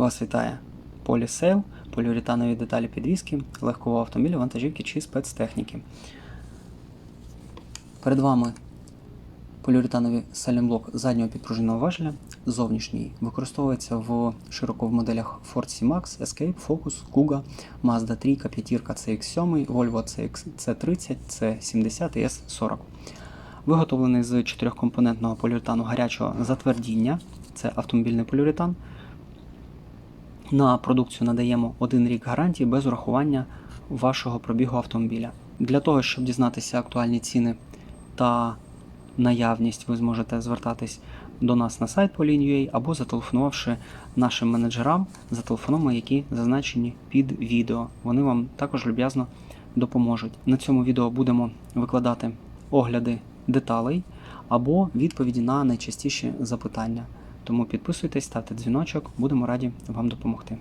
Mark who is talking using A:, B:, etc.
A: Вас вітає Полісейл, поліуретанові деталі підвіски, легкового автомобіля, вантажівки чи спецтехніки. Перед вами поліуретановий сайлентблок заднього підпружинного важеля. Зовнішній використовується в широко в моделях Ford C-Max, Escape, Focus, Kuga, Mazda 3, 5 CX7, Volvo CX, C30, C70 і S40. Виготовлений з чотирьохкомпонентного поліуретану гарячого затвердіння, це автомобільний поліуретан. На продукцію надаємо один рік гарантії без урахування вашого пробігу автомобіля. Для того, щоб дізнатися актуальні ціни та наявність, ви зможете звертатись до нас на сайт Polin.ua або зателефонувавши нашим менеджерам за телефонами, які зазначені під відео. Вони вам також люб'язно допоможуть. На цьому відео будемо викладати огляди деталей або відповіді на найчастіші запитання. Тому підписуйтесь, ставте дзвіночок, будемо раді вам допомогти.